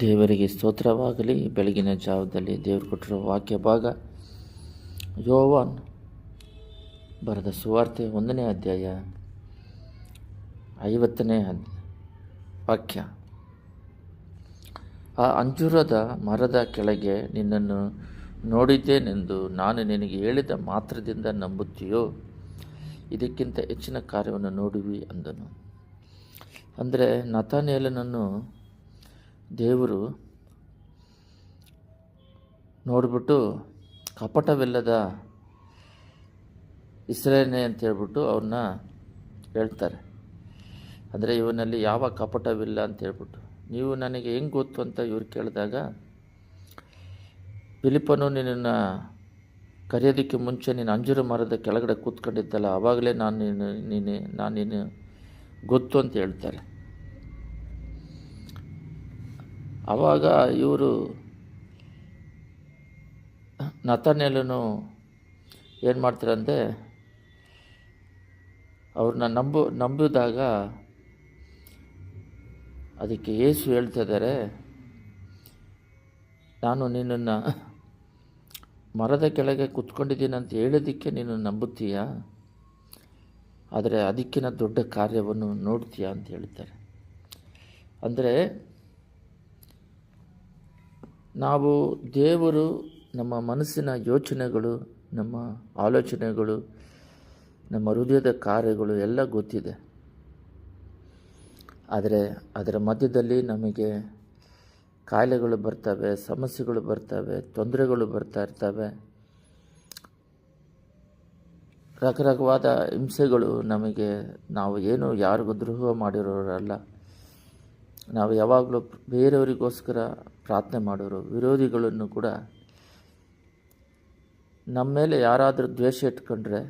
ದೇವರಿಗೆ ಸ್ತೋತ್ರವಾಗಲಿ. ಬೆಳಗಿನ ಜಾವದಲ್ಲಿ ದೇವರು ಕೊಟ್ಟಿರುವ ವಾಕ್ಯ ಭಾಗ ಯೋವಾನ್ ಬರೆದ ಸುವಾರ್ತೆ ಒಂದನೇ ಅಧ್ಯಾಯ ಐವತ್ತನೇ ವಾಕ್ಯ. ಆ ಅಂಜೂರದ ಮರದ ಕೆಳಗೆ ನಿನ್ನನ್ನು ನೋಡಿದ್ದೇನೆಂದು ನಾನು ನಿನಗೆ ಹೇಳಿದ ಮಾತ್ರದಿಂದ ನಂಬುತ್ತೀಯೋ? ಇದಕ್ಕಿಂತ ಹೆಚ್ಚಿನ ಕಾರ್ಯವನ್ನು ನೋಡುವಿ ಅಂದನು. ಅಂದರೆ ನತಾನೇಲನನ್ನು ದೇವರು ನೋಡಿಬಿಟ್ಟು ಕಪಟವಿಲ್ಲದ ಇಸ್ರೇನೆ ಅಂತ ಹೇಳ್ಬಿಟ್ಟು ಅವ್ರನ್ನ ಹೇಳ್ತಾರೆ. ಅಂದರೆ ಇವನಲ್ಲಿ ಯಾವ ಕಪಟವಿಲ್ಲ ಅಂತ ಹೇಳ್ಬಿಟ್ಟು. ನೀವು ನನಗೆ ಹೆಂಗೆ ಗೊತ್ತು ಅಂತ ಇವ್ರು ಕೇಳಿದಾಗ ಫಿಲಿಪನು ನಿನ್ನನ್ನು ಕರೆಯೋದಕ್ಕೆ ಮುಂಚೆ ನೀನು ಅಂಜೂರ ಮರದ ಕೆಳಗಡೆ ಕೂತ್ಕೊಂಡಿದ್ದಲ್ಲ ಆವಾಗಲೇ ನಾನು ನೀನು ನೀನು ನಾನು ಗೊತ್ತು ಅಂತ ಹೇಳ್ತಾರೆ. ಆವಾಗ ಇವರು ನತನೆಲ್ಲೂ ಏನು ಮಾಡ್ತಾರಂದೆ ಅವ್ರನ್ನ ನಂಬು, ನಂಬಿದಾಗ ಅದಕ್ಕೆ ಏಸು ಹೇಳ್ತಾ ಇದ್ದಾರೆ, ನಾನು ನಿನ್ನನ್ನು ಮರದ ಕೆಳಗೆ ಅಂತ ಹೇಳೋದಕ್ಕೆ ನೀನು ನಂಬುತ್ತೀಯಾ? ಆದರೆ ಅದಕ್ಕಿಂತ ದೊಡ್ಡ ಕಾರ್ಯವನ್ನು ನೋಡ್ತೀಯಾ ಅಂತ ಹೇಳ್ತಾರೆ. ಅಂದರೆ ನಾವು ದೇವರು ನಮ್ಮ ಮನಸ್ಸಿನ ಯೋಚನೆಗಳು, ನಮ್ಮ ಆಲೋಚನೆಗಳು, ನಮ್ಮ ಹೃದಯದ ಕಾರ್ಯಗಳು ಎಲ್ಲ ಗೊತ್ತಿದೆ. ಆದರೆ ಅದರ ಮಧ್ಯದಲ್ಲಿ ನಮಗೆ ಕಾಯಿಲೆಗಳು ಬರ್ತವೆ, ಸಮಸ್ಯೆಗಳು ಬರ್ತವೆ, ತೊಂದರೆಗಳು ಬರ್ತಾ ಇರ್ತವೆ. ರಕರಕವಾದ ಹಿಂಸೆಗಳು ನಮಗೆ, ನಾವು ಏನು ಯಾರಿಗೂ ದ್ರೋಹ ಮಾಡಿರೋರಲ್ಲ. ನಾವು ಯಾವಾಗಲೂ ಬೇರೆಯವರಿಗೋಸ್ಕರ ಪ್ರಾರ್ಥನೆ ಮಾಡೋರು, ವಿರೋಧಿಗಳನ್ನು ಕೂಡ ನಮ್ಮ ಮೇಲೆ ಯಾರಾದರೂ ದ್ವೇಷ ಇಟ್ಕೊಂಡ್ರೆ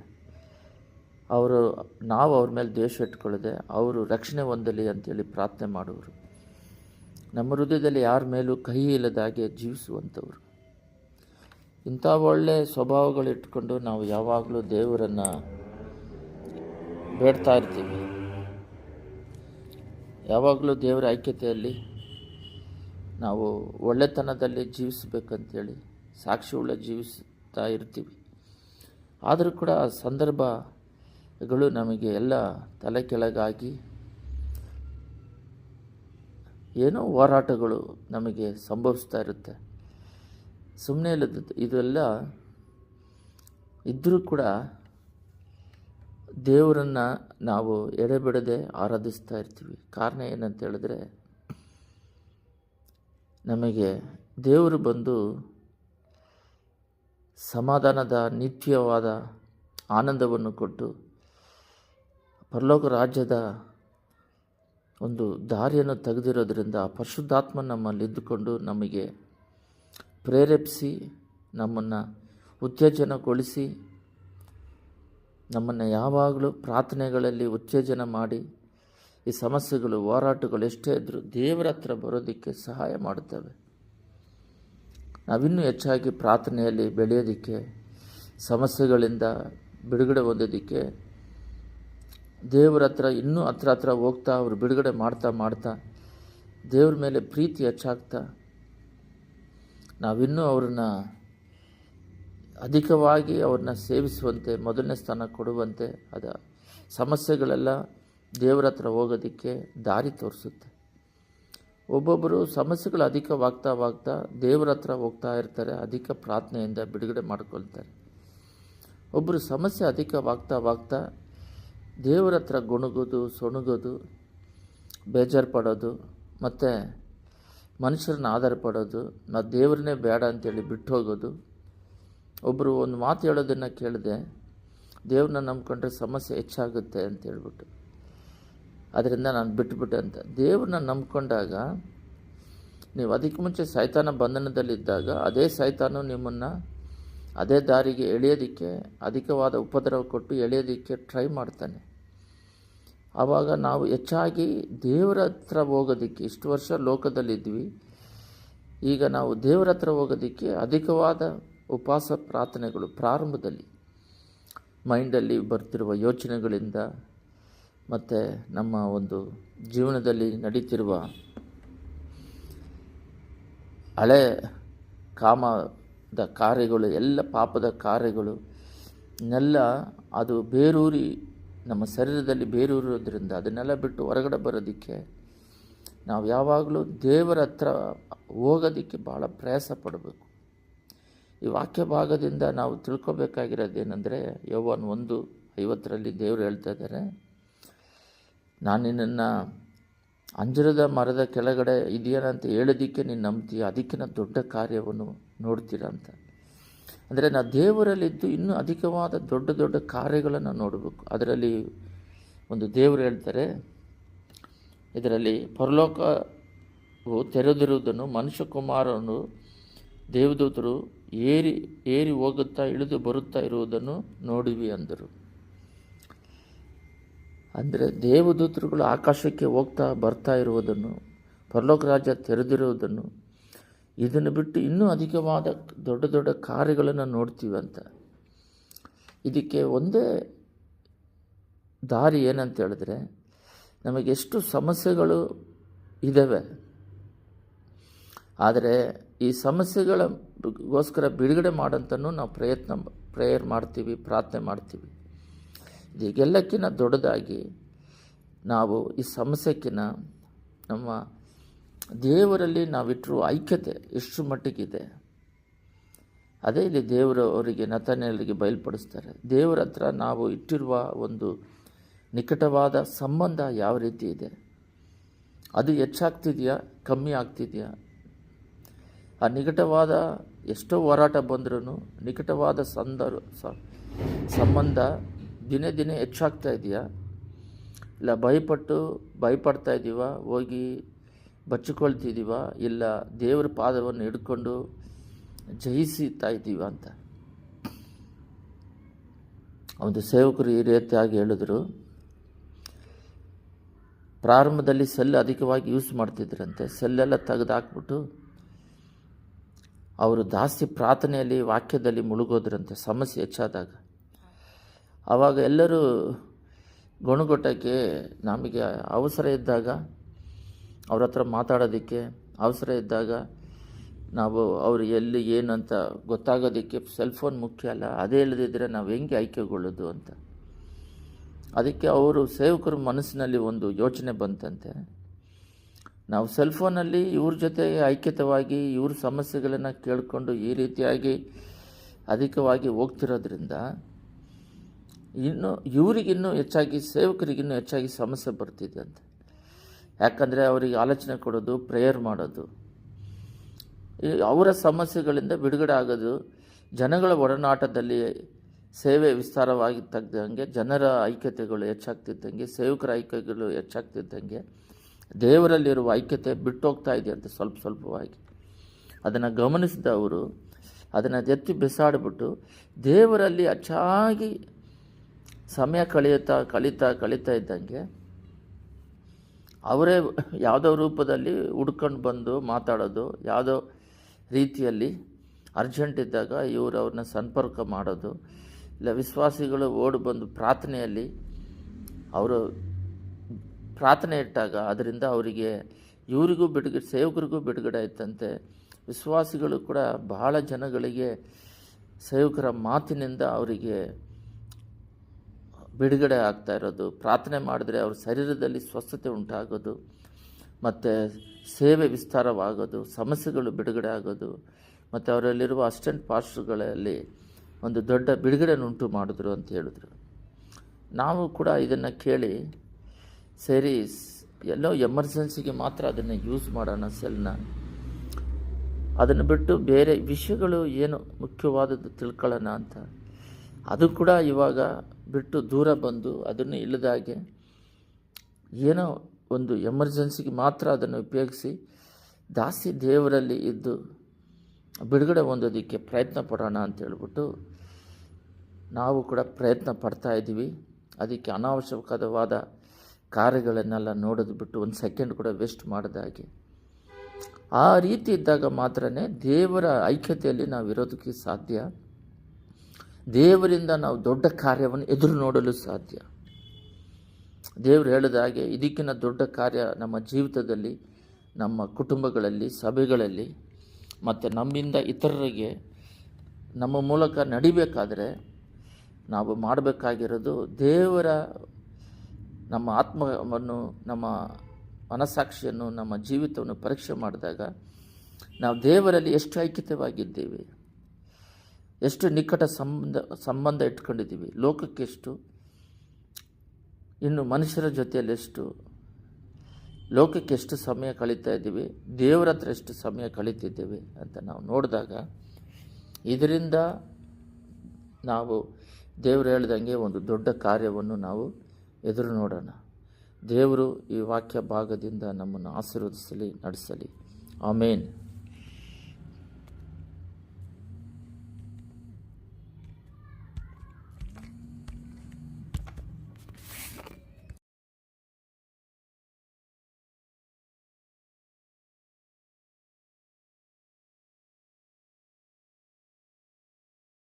ಅವರು, ನಾವು ಅವ್ರ ಮೇಲೆ ದ್ವೇಷ ಇಟ್ಕೊಳ್ಳದೆ ಅವರು ರಕ್ಷಣೆ ಹೊಂದಲಿ ಅಂತೇಳಿ ಪ್ರಾರ್ಥನೆ ಮಾಡುವರು. ನಮ್ಮ ಹೃದಯದಲ್ಲಿ ಯಾರ ಮೇಲೂ ಕಹಿ ಇಲ್ಲದಾಗೆ ಜೀವಿಸುವಂಥವ್ರು. ಇಂಥ ಒಳ್ಳೆಯ ಸ್ವಭಾವಗಳು ಇಟ್ಕೊಂಡು ನಾವು ಯಾವಾಗಲೂ ದೇವರನ್ನು ಬೇಡ್ತಾ ಇರ್ತೀವಿ. ಯಾವಾಗಲೂ ದೇವರ ಐಕ್ಯತೆಯಲ್ಲಿ ನಾವು ಒಳ್ಳೆತನದಲ್ಲಿ ಜೀವಿಸಬೇಕಂತೇಳಿ ಸಾಕ್ಷಿ ಉಳ್ಳ ಜೀವಿಸ್ತಾ ಇರ್ತೀವಿ. ಆದರೂ ಕೂಡ ಸಂದರ್ಭಗಳು ನಮಗೆ ಎಲ್ಲ ತಲೆ ಕೆಳಗಾಗಿ ಏನೋ ಹೋರಾಟಗಳು ನಮಗೆ ಸಂಭವಿಸ್ತಾ ಇರುತ್ತೆ. ಸುಮ್ಮನೆ ಇಲ್ಲದ ಇದೆಲ್ಲ ಇದ್ದರೂ ಕೂಡ ದೇವರನ್ನು ನಾವು ಎಡೆಬಿಡದೆ ಆರಾಧಿಸ್ತಾ ಇರ್ತೀವಿ. ಕಾರಣ ಏನಂತ ಹೇಳಿದ್ರೆ ನಮಗೆ ದೇವರು ಬಂದು ಸಮಾಧಾನದ ನಿತ್ಯವಾದ ಆನಂದವನ್ನು ಕೊಟ್ಟು ಪರಲೋಕ ರಾಜ್ಯದ ಒಂದು ದಾರಿಯನ್ನು ತೆಗೆದಿರೋದ್ರಿಂದ ಆ ಪರಿಶುದ್ಧಾತ್ಮ ನಮ್ಮಲ್ಲಿದ್ದುಕೊಂಡು ನಮಗೆ ಪ್ರೇರೇಪಿಸಿ, ನಮ್ಮನ್ನು ಉತ್ತೇಜನಗೊಳಿಸಿ, ನಮ್ಮನ್ನು ಯಾವಾಗಲೂ ಪ್ರಾರ್ಥನೆಗಳಲ್ಲಿ ಉತ್ತೇಜನ ಮಾಡಿ ಈ ಸಮಸ್ಯೆಗಳು, ಹೋರಾಟಗಳು ಎಷ್ಟೇ ಇದ್ದರೂ ದೇವರ ಹತ್ರ ಬರೋದಕ್ಕೆ ಸಹಾಯ ಮಾಡುತ್ತವೆ. ನಾವಿನ್ನೂ ಹೆಚ್ಚಾಗಿ ಪ್ರಾರ್ಥನೆಯಲ್ಲಿ ಬೆಳೆಯೋದಕ್ಕೆ, ಸಮಸ್ಯೆಗಳಿಂದ ಬಿಡುಗಡೆ ಹೊಂದೋದಕ್ಕೆ ದೇವರ ಹತ್ರ ಇನ್ನೂ ಹತ್ರ ಹತ್ರ ಹೋಗ್ತಾ, ಅವರು ಬಿಡುಗಡೆ ಮಾಡ್ತಾ ಮಾಡ್ತಾ ದೇವ್ರ ಮೇಲೆ ಪ್ರೀತಿ ಹೆಚ್ಚಾಗ್ತಾ ನಾವಿನ್ನೂ ಅವ್ರನ್ನ ಅಧಿಕವಾಗಿ ಅವ್ರನ್ನ ಸೇವಿಸುವಂತೆ, ಮೊದಲನೇ ಸ್ಥಾನ ಕೊಡುವಂತೆ ಅದ ಸಮಸ್ಯೆಗಳೆಲ್ಲ ದೇವರ ಹತ್ರ ಹೋಗೋದಕ್ಕೆ ದಾರಿ ತೋರಿಸುತ್ತೆ. ಒಬ್ಬೊಬ್ಬರು ಸಮಸ್ಯೆಗಳು ಅಧಿಕವಾಗ್ತಾವಾಗ್ತಾ ದೇವರ ಹತ್ರ ಹೋಗ್ತಾ ಇರ್ತಾರೆ, ಅಧಿಕ ಪ್ರಾರ್ಥನೆಯಿಂದ ಬಿಡುಗಡೆ ಮಾಡ್ಕೊಳ್ತಾರೆ. ಒಬ್ಬರು ಸಮಸ್ಯೆ ಅಧಿಕವಾಗ್ತಾವಾಗ್ತಾ ದೇವರ ಹತ್ರ ಗುಣಗೋದು, ಸೊಣಗೋದು ಬೇಜಾರು ಪಡೋದು ಮತ್ತು ಮನುಷ್ಯರನ್ನ ಆಧಾರ ಪಡೋದು ನಾ ದೇವ್ರನ್ನೇ ಬೇಡ ಅಂತೇಳಿ ಬಿಟ್ಟು ಹೋಗೋದು. ಒಬ್ಬರು ಒಂದು ಮಾತು ಹೇಳೋದನ್ನು ಕೇಳಿದೆ ದೇವ್ರನ್ನ ನಂಬ್ಕೊಂಡ್ರೆ ಸಮಸ್ಯೆ ಹೆಚ್ಚಾಗುತ್ತೆ ಅಂತ ಹೇಳ್ಬಿಟ್ಟು. ಅದರಿಂದ ನಾನು ಬಿಟ್ಟುಬಿಟ್ಟೆ ಅಂತ. ದೇವ್ರನ್ನ ನಂಬ್ಕೊಂಡಾಗ ನೀವು ಅದಕ್ಕೆ ಮುಂಚೆ ಸೈತಾನ ಬಂಧನದಲ್ಲಿದ್ದಾಗ ಅದೇ ಸೈತಾನು ನಿಮ್ಮನ್ನು ಅದೇ ದಾರಿಗೆ ಎಳೆಯೋದಕ್ಕೆ ಅಧಿಕವಾದ ಉಪದ್ರವ ಕೊಟ್ಟು ಎಳೆಯೋದಕ್ಕೆ ಟ್ರೈ ಮಾಡ್ತಾನೆ. ಆವಾಗ ನಾವು ಹೆಚ್ಚಾಗಿ ದೇವರ ಹತ್ರ ಹೋಗೋದಕ್ಕೆ ಇಷ್ಟು ವರ್ಷ ಲೋಕದಲ್ಲಿದ್ವಿ. ಈಗ ನಾವು ದೇವರ ಹತ್ರ ಹೋಗೋದಕ್ಕೆ ಅಧಿಕವಾದ ಉಪವಾಸ ಪ್ರಾರ್ಥನೆಗಳು ಪ್ರಾರಂಭದಲ್ಲಿ. ಮೈಂಡಲ್ಲಿ ಬರ್ತಿರುವ ಯೋಚನೆಗಳಿಂದ ಮತ್ತು ನಮ್ಮ ಒಂದು ಜೀವನದಲ್ಲಿ ನಡೀತಿರುವ ಹಳೆ ಕಾಮದ ಕಾರ್ಯಗಳು, ಎಲ್ಲ ಪಾಪದ ಕಾರ್ಯಗಳು ಇನ್ನೆಲ್ಲ ಅದು ಬೇರೂರಿ, ನಮ್ಮ ಶರೀರದಲ್ಲಿ ಬೇರೂರೋದ್ರಿಂದ ಅದನ್ನೆಲ್ಲ ಬಿಟ್ಟು ಹೊರಗಡೆ ಬರೋದಕ್ಕೆ ನಾವು ಯಾವಾಗಲೂ ದೇವರ ಹತ್ರ ಹೋಗೋದಕ್ಕೆ ಭಾಳ ಪ್ರಯಾಸ ಪಡಬೇಕು. ಈ ವಾಕ್ಯ ಭಾಗದಿಂದ ನಾವು ತಿಳ್ಕೊಬೇಕಾಗಿರೋದೇನೆಂದರೆ ಯೌವನ್ ಒಂದು ಐವತ್ತರಲ್ಲಿ ದೇವರು ಹೇಳ್ತಾ ಇದ್ದಾರೆ ನಾನು ನಿನ್ನನ್ನು ಅಂಜರದ ಮರದ ಕೆಳಗಡೆ ಇದೆಯೇನಂತ ಹೇಳೋದಿಕ್ಕೆ ನೀನು ನಂಬ್ತೀಯ? ಅದಕ್ಕಿಂತ ದೊಡ್ಡ ಕಾರ್ಯವನ್ನು ನೋಡ್ತೀರ ಅಂತ. ಅಂದರೆ ನಾ ದೇವರಲ್ಲಿದ್ದು ಇನ್ನೂ ಅಧಿಕವಾದ ದೊಡ್ಡ ದೊಡ್ಡ ಕಾರ್ಯಗಳನ್ನು ನೋಡಬೇಕು. ಅದರಲ್ಲಿ ಒಂದು ದೇವರು ಹೇಳ್ತಾರೆ, ಇದರಲ್ಲಿ ಪರಲೋಕವು ತೆರೆದಿರುವುದನ್ನು ಮನುಷ್ಯಕುಮಾರನು ದೇವದೂತರು ಏರಿ ಏರಿ ಹೋಗುತ್ತಾ ಇಳಿದು ಬರುತ್ತಾ ಇರುವುದನ್ನು ನೋಡಿವಿ ಅಂದರು. ಅಂದರೆ ದೇವದೂತರುಗಳು ಆಕಾಶಕ್ಕೆ ಹೋಗ್ತಾ ಬರ್ತಾ ಇರುವುದನ್ನು, ಪರಲೋಕ ರಾಜ್ಯ ತೆರೆದಿರುವುದನ್ನು, ಇದನ್ನು ಬಿಟ್ಟು ಇನ್ನೂ ಅಧಿಕವಾದ ದೊಡ್ಡ ದೊಡ್ಡ ಕಾರ್ಯಗಳನ್ನು ನೋಡ್ತೀವಿ ಅಂತ. ಇದಕ್ಕೆ ಒಂದೇ ದಾರಿ ಏನಂತ ಹೇಳಿದ್ರೆ, ನಮಗೆ ಎಷ್ಟು ಸಮಸ್ಯೆಗಳು ಇದ್ದಾವೆ ಆದರೆ ಈ ಸಮಸ್ಯೆಗಳಗೋಸ್ಕರ ಬಿಡುಗಡೆ ಮಾಡೋಂಥನ್ನು ನಾವು ಪ್ರಯತ್ನ ಪ್ರೇಯರ್ ಮಾಡ್ತೀವಿ, ಪ್ರಾರ್ಥನೆ ಮಾಡ್ತೀವಿ. ಇದಕ್ಕೆಲ್ಲಕ್ಕಿಂತ ದೊಡ್ಡದಾಗಿ ನಾವು ಈ ಸಮಸ್ಯೆಕ್ಕಿಂತ ನಮ್ಮ ದೇವರಲ್ಲಿ ನಾವಿಟ್ಟರು ಐಕ್ಯತೆ ಎಷ್ಟು ಮಟ್ಟಿಗಿದೆ. ಅದೇ ಇಲ್ಲಿ ದೇವರು ಅವರಿಗೆ, ನತನೆಯರಿಗೆ ಬಯಲ್ಪಡಿಸ್ತಾರೆ. ದೇವರ ಹತ್ರ ನಾವು ಇಟ್ಟಿರುವ ಒಂದು ನಿಕಟವಾದ ಸಂಬಂಧ ಯಾವ ರೀತಿ ಇದೆ? ಅದು ಹೆಚ್ಚಾಗ್ತಿದೆಯಾ? ಕಮ್ಮಿ ಆಗ್ತಿದೆಯಾ? ಆ ನಿಕಟವಾದ ಎಷ್ಟೋ ಹೋರಾಟ ಬಂದರೂ ನಿಕಟವಾದ ಸಂದರ್ ಸಂಬಂಧ ದಿನೇ ದಿನೇ ಹೆಚ್ಚಾಗ್ತಾ ಇದೆಯಾ? ಇಲ್ಲ, ಭಯಪಟ್ಟು ಭಯಪಡ್ತಾ ಇದ್ದೀವ ಹೋಗಿ ಬಚ್ಚಿಕೊಳ್ತಿದ್ದೀವ ಇಲ್ಲ, ದೇವರ ಪಾದವನ್ನು ಹಿಡ್ಕೊಂಡು ಜಯಿಸುತ್ತಾ ಇದ್ದೀವ ಅಂತ? ಒಂದು ಸೇವಕರು ಈ ರೀತಿಯಾಗಿ ಹೇಳಿದ್ರು, ಪ್ರಾರಂಭದಲ್ಲಿ ಸೆಲ್ ಅಧಿಕವಾಗಿ ಯೂಸ್ ಮಾಡ್ತಿದ್ರಂತೆ, ಸೆಲ್ಲೆಲ್ಲ ತೆಗೆದಾಕ್ಬಿಟ್ಟು ಅವರು ಜಾಸ್ತಿ ಪ್ರಾರ್ಥನೆಯಲ್ಲಿ ವಾಕ್ಯದಲ್ಲಿ ಮುಳುಗೋದ್ರಂತೆ, ಸಮಸ್ಯೆ ಹೆಚ್ಚಾದಾಗ. ಆವಾಗ ಎಲ್ಲರೂ ಗುಣಗೊಟ್ಟಕ್ಕೆ ನಮಗೆ ಅವಸರ ಇದ್ದಾಗ ಅವ್ರ ಹತ್ರ ಮಾತಾಡೋದಕ್ಕೆ ಅವಸರ ಇದ್ದಾಗ ನಾವು ಅವರು ಎಲ್ಲಿ ಏನು ಅಂತ ಗೊತ್ತಾಗೋದಕ್ಕೆ ಸೆಲ್ ಫೋನ್ ಮುಖ್ಯ ಅಲ್ಲ, ಅದೇ ಇಲ್ಲದಿದ್ದರೆ ನಾವು ಹೆಂಗೆ ಆಯ್ಕೆಗೊಳ್ಳೋದು ಅಂತ. ಅದಕ್ಕೆ ಅವರು ಸೇವಕರ ಮನಸ್ಸಿನಲ್ಲಿ ಒಂದು ಯೋಚನೆ ಬಂತಂತೆ. ನಾವು ಸೆಲ್ ಫೋನಲ್ಲಿ ಇವ್ರ ಜೊತೆ ಐಕ್ಯತವಾಗಿ ಇವ್ರ ಸಮಸ್ಯೆಗಳನ್ನು ಕೇಳಿಕೊಂಡು ಈ ರೀತಿಯಾಗಿ ಅಧಿಕವಾಗಿ ಹೋಗ್ತಿರೋದ್ರಿಂದ ಇನ್ನು ಇವರಿಗಿನ್ನೂ ಹೆಚ್ಚಾಗಿ ಸೇವಕರಿಗಿನ್ನೂ ಹೆಚ್ಚಾಗಿ ಸಮಸ್ಯೆ ಬರ್ತಿದೆ ಅಂತ. ಯಾಕಂದರೆ ಅವರಿಗೆ ಆಲೋಚನೆ ಕೊಡೋದು, ಪ್ರೇಯರ್ ಮಾಡೋದು. ಅವರ ಸಮಸ್ಯೆಗಳಿಂದ ಬಿಡುಗಡೆ ಆಗೋದು ಜನಗಳ ಒಡನಾಟದಲ್ಲಿ ಸೇವೆ ವಿಸ್ತಾರವಾಗಿ ತಗ್ದಂಗೆ ಜನರ ಐಕ್ಯತೆಗಳು ಹೆಚ್ಚಾಗ್ತಿದ್ದಂಗೆ, ಸೇವಕರ ಐಕ್ಯತೆಗಳು ಹೆಚ್ಚಾಗ್ತಿದ್ದಂಗೆ, ದೇವರಲ್ಲಿರುವ ಐಕ್ಯತೆ ಬಿಟ್ಟೋಗ್ತಾ ಇದೆ ಅಂತ ಸ್ವಲ್ಪ ಸ್ವಲ್ಪವಾಗಿ. ಅದನ್ನು ಗಮನಿಸಿದ ಅವರು, ಅದನ್ನು ಎತ್ತಿ ಬಿಸಾಡಿಬಿಟ್ಟು ದೇವರಲ್ಲಿ ಹೆಚ್ಚಾಗಿ ಸಮಯ ಕಳೆಯುತ್ತಾ ಕಳೀತಾ ಕಳೀತಾ ಇದ್ದಂಗೆ ಅವರೇ ಯಾವುದೋ ರೂಪದಲ್ಲಿ ಹುಡ್ಕೊಂಡು ಬಂದು ಮಾತಾಡೋದು, ಯಾವುದೋ ರೀತಿಯಲ್ಲಿ ಅರ್ಜೆಂಟ್ ಇದ್ದಾಗ ಇವರು ಅವ್ರನ್ನ ಸಂಪರ್ಕ ಮಾಡೋದು, ಇಲ್ಲ ವಿಶ್ವಾಸಿಗಳು ಓಡಿ ಬಂದು ಪ್ರಾರ್ಥನೆಯಲ್ಲಿ ಅವರು ಪ್ರಾರ್ಥನೆ ಇಟ್ಟಾಗ ಅದರಿಂದ ಅವರಿಗೆ ಇವರಿಗೂ ಬಿಡುಗಡೆ, ಸೇವಕರಿಗೂ ಬಿಡುಗಡೆ ಆಯ್ತಂತೆ. ವಿಶ್ವಾಸಿಗಳು ಕೂಡ ಬಹಳ ಜನಗಳಿಗೆ ಸೇವಕರ ಮಾತಿನಿಂದ ಅವರಿಗೆ ಬಿಡುಗಡೆ ಆಗ್ತಾ ಇರೋದು, ಪ್ರಾರ್ಥನೆ ಮಾಡಿದ್ರೆ ಅವ್ರ ಶರೀರದಲ್ಲಿ ಸ್ವಸ್ಥತೆ ಉಂಟಾಗೋದು, ಮತ್ತು ಸೇವೆ ವಿಸ್ತಾರವಾಗೋದು, ಸಮಸ್ಯೆಗಳು ಬಿಡುಗಡೆ ಆಗೋದು, ಮತ್ತು ಅವರಲ್ಲಿರುವ ಅಸ್ಟೆಂಟ್ ಪಾಸ್ಟ್ರುಗಳಲ್ಲಿ ಒಂದು ದೊಡ್ಡ ಬಿಡುಗಡೆಯನ್ನುಂಟು ಮಾಡಿದ್ರು ಅಂತ ಹೇಳಿದ್ರು. ನಾವು ಕೂಡ ಇದನ್ನು ಕೇಳಿ, ಸರಿ, ಎಲ್ಲೋ ಎಮರ್ಜೆನ್ಸಿಗೆ ಮಾತ್ರ ಅದನ್ನು ಯೂಸ್ ಮಾಡೋಣ ಸೆಲ್ನ. ಅದನ್ನು ಬಿಟ್ಟು ಬೇರೆ ವಿಷಯಗಳು ಏನು ಮುಖ್ಯವಾದದ್ದು ತಿಳ್ಕೊಳ್ಳೋಣ ಅಂತ. ಅದು ಕೂಡ ಇವಾಗ ಬಿಟ್ಟು ದೂರ ಬಂದು ಅದನ್ನು ಇಲ್ಲದಾಗೆ ಏನೋ ಒಂದು ಎಮರ್ಜೆನ್ಸಿಗೆ ಮಾತ್ರ ಅದನ್ನು ಉಪಯೋಗಿಸಿ ದಾಸಿ ದೇವರಲ್ಲಿ ಇದ್ದು ಬಿಡುಗಡೆ ಹೊಂದೋದಕ್ಕೆ ಪ್ರಯತ್ನ ಪಡೋಣ ಅಂತ ಹೇಳ್ಬಿಟ್ಟು ನಾವು ಕೂಡ ಪ್ರಯತ್ನ ಪಡ್ತಾ ಇದ್ದೀವಿ. ಅದಕ್ಕೆ ಅನಾವಶ್ಯಕವಾದ ಕಾರ್ಯಗಳನ್ನೆಲ್ಲ ನೋಡೋದು ಬಿಟ್ಟು ಒಂದು ಸೆಕೆಂಡ್ ಕೂಡ ವೇಸ್ಟ್ ಮಾಡಿದ ಹಾಗೆ. ಆ ರೀತಿ ಇದ್ದಾಗ ಮಾತ್ರ ದೇವರ ಐಕ್ಯತೆಯಲ್ಲಿ ನಾವು ಇರೋದಕ್ಕೆ ಸಾಧ್ಯ. ದೇವರಿಂದ ನಾವು ದೊಡ್ಡ ಕಾರ್ಯವನ್ನು ಎದುರು ನೋಡಲು ಸಾಧ್ಯ. ದೇವರು ಹೇಳಿದ ಹಾಗೆ ಇದಕ್ಕಿಂತ ದೊಡ್ಡ ಕಾರ್ಯ ನಮ್ಮ ಜೀವಿತದಲ್ಲಿ, ನಮ್ಮ ಕುಟುಂಬಗಳಲ್ಲಿ, ಸಭೆಗಳಲ್ಲಿ, ಮತ್ತು ನಮ್ಮಿಂದ ಇತರರಿಗೆ ನಮ್ಮ ಮೂಲಕ ನಡಿಬೇಕಾದರೆ ನಾವು ಮಾಡಬೇಕಾಗಿರೋದು ದೇವರ ನಮ್ಮ ಆತ್ಮವನ್ನು, ನಮ್ಮ ಮನಸ್ಸಾಕ್ಷಿಯನ್ನು, ನಮ್ಮ ಜೀವಿತವನ್ನು ಪರೀಕ್ಷೆ ಮಾಡಿದಾಗ ನಾವು ದೇವರಲ್ಲಿ ಎಷ್ಟು ಐಕ್ಯತೆವಾಗಿದ್ದೀವಿ? ಎಷ್ಟು ನಿಕಟ ಸಂಬಂಧ ಸಂಬಂಧ ಇಟ್ಕೊಂಡಿದ್ದೀವಿ? ಲೋಕಕ್ಕೆಷ್ಟು ಇನ್ನು ಮನುಷ್ಯರ ಜೊತೆಯಲ್ಲಿ ಎಷ್ಟು? ಲೋಕಕ್ಕೆ ಎಷ್ಟು ಸಮಯ ಕಳೀತಾ ಇದ್ದೀವಿ? ದೇವರ ಹತ್ರ ಎಷ್ಟು ಸಮಯ ಕಳೀತಿದ್ದೇವೆ ಅಂತ ನಾವು ನೋಡಿದಾಗ ಇದರಿಂದ ನಾವು ದೇವರು ಹೇಳ್ದಂಗೆ ಒಂದು ದೊಡ್ಡ ಕಾರ್ಯವನ್ನು ನಾವು ಎದುರು ನೋಡೋಣ. ದೇವರು ಈ ವಾಕ್ಯ ಭಾಗದಿಂದ ನಮ್ಮನ್ನು ಆಶೀರ್ವದಿಸಲಿ, ನಡೆಸಲಿ. ಆಮೇನ್.